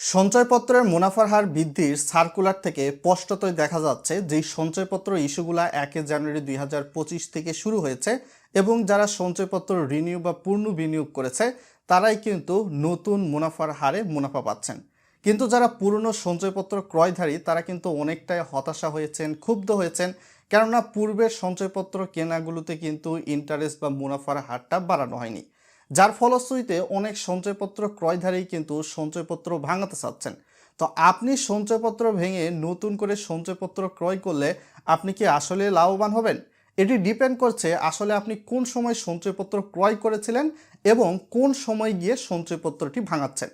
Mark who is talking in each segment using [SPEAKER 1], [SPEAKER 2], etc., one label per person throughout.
[SPEAKER 1] সঞ্চয়পত্রের মুনাফার হার বৃদ্ধির সার্কুলার থেকে স্পষ্টতই দেখা যাচ্ছে যে সঞ্চয়পত্র ইস্যুগুলা একে জানুয়ারি দুই হাজার পঁচিশ থেকে শুরু হয়েছে এবং যারা সঞ্চয়পত্র রিনিউ বা পূর্ণ বিনিয়োগ করেছে, তারাই কিন্তু নতুন মুনাফার হারে মুনাফা পাচ্ছেন। কিন্তু যারা পুরনো সঞ্চয়পত্র ক্রয়ধারী, তারা কিন্তু অনেকটাই হতাশা হয়েছেন, ক্ষুব্ধ হয়েছেন। কেননা, পূর্বের সঞ্চয়পত্র কেনাগুলোতে কিন্তু ইন্টারেস্ট বা মুনাফার হারটা বাড়ানো হয়নি। যার ফলশ্রুতিতে অনেক সঞ্চয়পত্র ক্রয়ধারী কিন্তু সঞ্চয়পত্র ভাঙাতে চাচ্ছেন। তো আপনি সঞ্চয়পত্র ভেঙে নতুন করে সঞ্চয়পত্র ক্রয় করলে আপনি কি আসলে লাভবান হবেন? এটি ডিপেন্ড করছে আসলে আপনি কোন সময় সঞ্চয়পত্র ক্রয় করেছিলেন এবং কোন সময় গিয়ে সঞ্চয়পত্রটি ভাঙাচ্ছেন।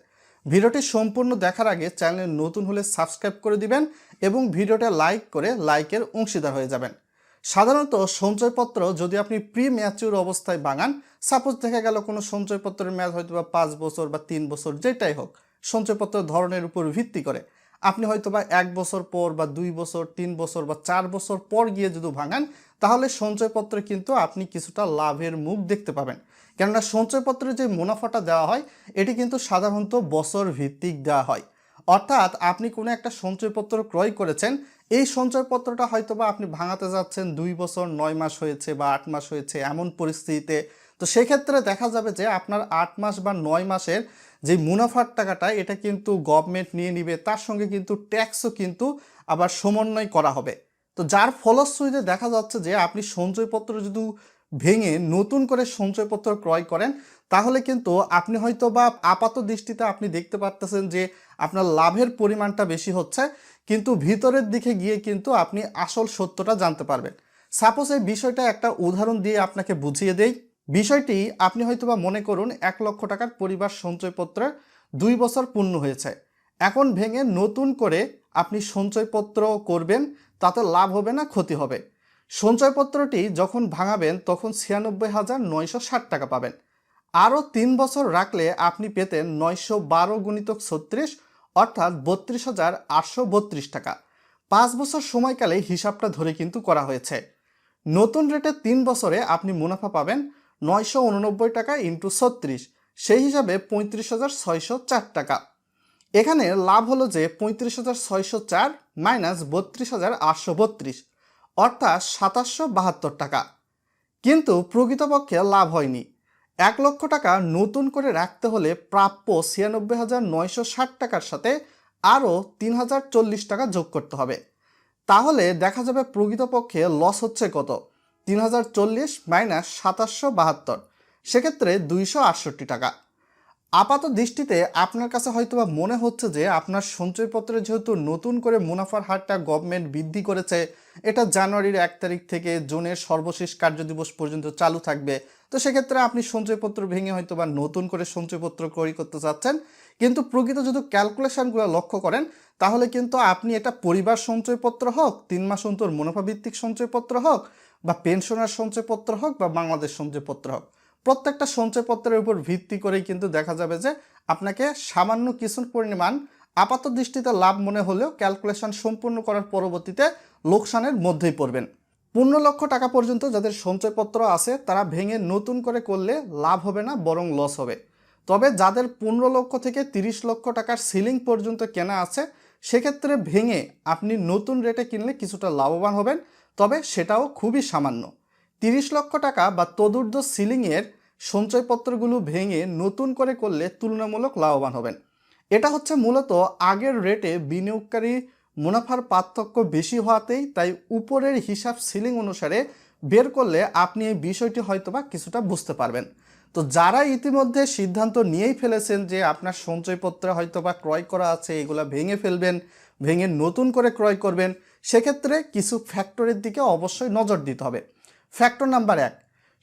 [SPEAKER 1] ভিডিওটি সম্পূর্ণ দেখার আগে চ্যানেল নতুন হলে সাবস্ক্রাইব করে দিবেন এবং ভিডিওটা লাইক করে লাইকের অংশীদার হয়ে যাবেন। সাধারণত সঞ্চয়পত্র যদি আপনি প্রি ম্যাচিউর অবস্থায় বাঙান সাপোজ দেখা গেল কোনো সঞ্চয়পত্রের মেয়াদ হয়তো বা পাঁচ বছর বা তিন বছর, যেটাই হোক সঞ্চয়পত্রের ধরনের উপর ভিত্তি করে। আপনি হয়তো বা এক বছর পর বা দুই বছর, তিন বছর বা চার বছর পর গিয়ে যদি ভাঙান, তাহলে সঞ্চয়পত্রে কিন্তু আপনি কিছুটা লাভের মুখ দেখতে পাবেন। কেননা সঞ্চয়পত্রে যে মুনাফাটা দেওয়া হয়, এটি কিন্তু সাধারণত বছর ভিত্তিক দেওয়া হয়। অর্থাৎ আপনি কোনো একটা সঞ্চয়পত্র ক্রয় করেছেন, এই সঞ্চয়পত্রটা হয়তো বা আপনি ভাঙাতে যাচ্ছেন দুই বছর, নয় মাস হয়েছে বা আট মাস হয়েছে এমন পরিস্থিতিতে। তো সেক্ষেত্রে দেখা যাবে যে আপনার আট মাস বা নয় মাসের যে মুনাফার টাকাটা, এটা কিন্তু গভর্নমেন্ট নিয়ে নিবে, তার সঙ্গে কিন্তু ট্যাক্সও কিন্তু আবার সমন্বয় করা হবে। তো যার ফলশ্রুতিতে দেখা যাচ্ছে যে আপনি সঞ্চয়পত্র যদি ভেঙে নতুন করে সঞ্চয়পত্র ক্রয় করেন, তাহলে কিন্তু আপনি হয়তো বা আপাত দৃষ্টিতে আপনি দেখতে পারতেছেন যে আপনার লাভের পরিমাণটা বেশি হচ্ছে, কিন্তু ভিতরের দিকে গিয়ে কিন্তু আপনি আসল সত্যটা জানতে পারবেন। সাপোজ এই বিষয়টা একটা উদাহরণ দিয়ে আপনাকে বুঝিয়ে দেই। বিষয়টি আপনি হয়তোবা মনে করুন এক লক্ষ টাকার পরিবার সঞ্চয়পত্রের দুই বছর পূর্ণ হয়েছে। এখন ভেঙে নতুন করে আপনি সঞ্চয়পত্র করবেন, তাতে লাভ হবে না, ক্ষতি হবে। সঞ্চয়পত্রটি যখন ভাঙাবেন, তখন ছিয়ানব্বই হাজার নয়শো ষাট টাকা পাবেন। আরও তিন বছর রাখলে আপনি পেতেন নয়শো বারো গুণিতক ছত্রিশ, অর্থাৎ বত্রিশ হাজার আটশো বত্রিশ টাকা। পাঁচ বছর সময়কালে হিসাবটা ধরে কিন্তু করা হয়েছে। নতুন রেটে তিন বছরে আপনি মুনাফা পাবেন নয়শো উননব্বই টাকা ইন্টু ছত্রিশ, সেই হিসাবে পঁয়ত্রিশ হাজার ছয়শো চার টাকা। এখানে লাভ হলো যে পঁয়ত্রিশ হাজার ছয়শো চার মাইনাস বত্রিশ হাজার আটশো বত্রিশ। অর্থাৎ সাতাশশো বাহাত্তর টাকা। কিন্তু প্রকৃতপক্ষে লাভ হয়নি। এক লক্ষ টাকা নতুন করে রাখতে হলে প্রাপ্য ছিয়ানব্বই হাজার নয়শো ষাট টাকার সাথে আরও তিন হাজার চল্লিশ টাকা যোগ করতে হবে। তাহলে দেখা যাবে প্রকৃতপক্ষে লস হচ্ছে কত? তিন হাজার চল্লিশ মাইনাস সাতাশশো বাহাত্তর। সেক্ষেত্রে দুইশো আটষট্টি টাকা। আপাত দৃষ্টিতে আপনার কাছে হয়তো বা মনে হচ্ছে যে আপনার সঞ্চয়পত্রে যেহেতু নতুন করে মুনাফার হারটা গভর্নমেন্ট বৃদ্ধি করেছে, এটা জানুয়ারির এক তারিখ থেকে জুনের সর্বশেষ কার্যদিবস পর্যন্ত চালু থাকবে। তো সেক্ষেত্রে আপনি সঞ্চয়পত্র ভেঙে হয়তো বা নতুন করে সঞ্চয়পত্র ক্রয় করতে চাচ্ছেন। কিন্তু প্রকৃত যদি ক্যালকুলেশনগুলো লক্ষ্য করেন, তাহলে কিন্তু আপনি এটা পরিবার সঞ্চয়পত্র হোক, তিন মাস অন্তর মুনাফা ভিত্তিক সঞ্চয়পত্র হোক, বা পেনশনার সঞ্চয়পত্র হোক, বা বাংলাদেশ সঞ্চয়পত্র হোক। প্রত্যেকটা সঞ্চয়পত্রের উপর ভিত্তি করেই কিন্তু দেখা যাবে যে আপনাকে সামান্য কিছু পরিমাণ আপাত দৃষ্টিতে লাভ মনে হলেও ক্যালকুলেশন সম্পূর্ণ করার পরবর্তীতে লোকসানের মধ্যেই পড়বেন। পনেরো লক্ষ টাকা পর্যন্ত যাদের সঞ্চয়পত্র আছে, তারা ভেঙে নতুন করে করলে লাভ হবে না, বরং লস হবে। তবে যাদের পনেরো লক্ষ থেকে তিরিশ লক্ষ টাকার সিলিং পর্যন্ত কেনা আছে, সেক্ষেত্রে ভেঙে আপনি নতুন রেটে কিনলে কিছুটা লাভবান হবেন, তবে সেটাও খুবই সামান্য। তিরিশ লক্ষ টাকা বা তদুর্ধ সিলিংয়ের সঞ্চয়পত্রগুলো ভেঙে নতুন করে করলে তুলনামূলক লাভবান হবেন। এটা হচ্ছে মূলত আগের রেটে বিনিয়োগকারী মুনাফার পার্থক্য বেশি হওয়াতেই তাই উপরের হিসাব সিলিং অনুসারে বের করলে আপনি এই বিষয়টি হয়তোবা কিছুটা বুঝতে পারবেন। তো যারা ইতিমধ্যে সিদ্ধান্ত নিয়েই ফেলেছেন যে আপনার সঞ্চয়পত্রে হয়তোবা ক্রয় করা আছে, এগুলো ভেঙে ফেলবেন, ভেঙে নতুন করে ক্রয় করবেন, সেক্ষেত্রে কিছু ফ্যাক্টরের দিকে অবশ্যই নজর দিতে হবে। ফ্যাক্টর নাম্বার এক,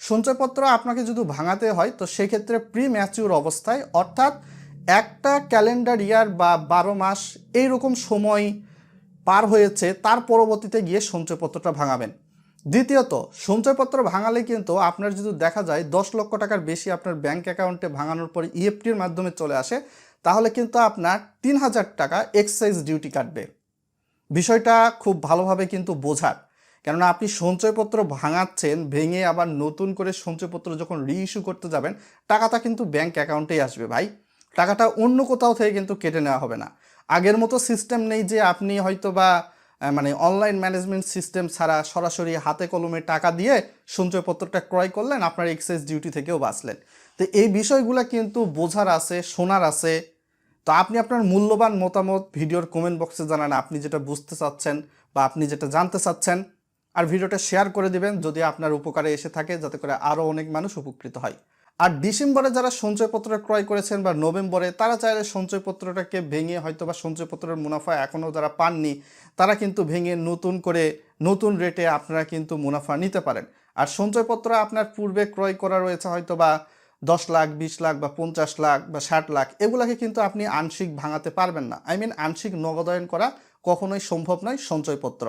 [SPEAKER 1] সঞ্চয়পত্র আপনাকে যদি ভাঙাতে হয়, তো সেক্ষেত্রে প্রি ম্যাচিউর অবস্থায়, অর্থাৎ একটা ক্যালেন্ডার ইয়ার বা বারো মাস এই রকম সময় পার হয়েছে, তার পরবর্তীতে গিয়ে সঞ্চয়পত্রটা ভাঙাবেন। দ্বিতীয়ত, সঞ্চয়পত্র ভাঙালে কিন্তু আপনার যদি দেখা যায় দশ লক্ষ টাকার বেশি আপনার ব্যাংক অ্যাকাউন্টে ভাঙানোর পর ইএফটির মাধ্যমে চলে আসে, তাহলে কিন্তু আপনার তিন হাজার টাকা এক্সাইজ ডিউটি কাটবে। বিষয়টা খুব ভালোভাবে কিন্তু বোঝার। কেননা আপনি সঞ্চয়পত্র ভাঙাচ্ছেন, ভেঙে আবার নতুন করে সঞ্চয়পত্র যখন রি ইস্যু করতে যাবেন, টাকাটা কিন্তু ব্যাংক অ্যাকাউন্টেই আসবে ভাই। টাকাটা অন্য কোথাও থেকে কিন্তু কেটে নেওয়া হবে না। আগের মতো সিস্টেম নেই যে আপনি হয়তো বা মানে অনলাইন ম্যানেজমেন্ট সিস্টেম ছাড়া সরাসরি হাতে কলমে টাকা দিয়ে সঞ্চয়পত্রটা ক্রয় করলেন, আপনার এক্সাইজ ডিউটি থেকেও বাঁচলেন। তো এই বিষয়গুলো কিন্তু বোঝার আছে, শোনার আছে। তো আপনি আপনার মূল্যবান মতামত ভিডিওর কমেন্ট বক্সে জানান, আপনি যেটা বুঝতে চাচ্ছেন বা আপনি যেটা জানতে চাচ্ছেন। আর ভিডিওটা শেয়ার করে দিবেন যদি আপনার উপকারে এসে থাকে, যাতে করে আরও অনেক মানুষ উপকৃত হয়। আর ডিসেম্বরে যারা সঞ্চয়পত্র ক্রয় করেছেন বা নভেম্বরে, তারা চাইলে সঞ্চয়পত্রটাকে ভেঙে হয়তো বা সঞ্চয়পত্রের মুনাফা এখনও যারা পাননি, তারা কিন্তু ভেঙে নতুন করে নতুন রেটে আপনারা কিন্তু মুনাফা নিতে পারেন। আর সঞ্চয়পত্র আপনার পূর্বে ক্রয় করা রয়েছে হয়তো বা দশ লাখ, বিশ লাখ বা পঞ্চাশ লাখ বা ষাট লাখ, এগুলাকে কিন্তু আপনি আংশিক ভাঙাতে পারবেন না। আই মিন আংশিক নগদায়ন করা কখনোই সম্ভব নয় সঞ্চয়পত্র।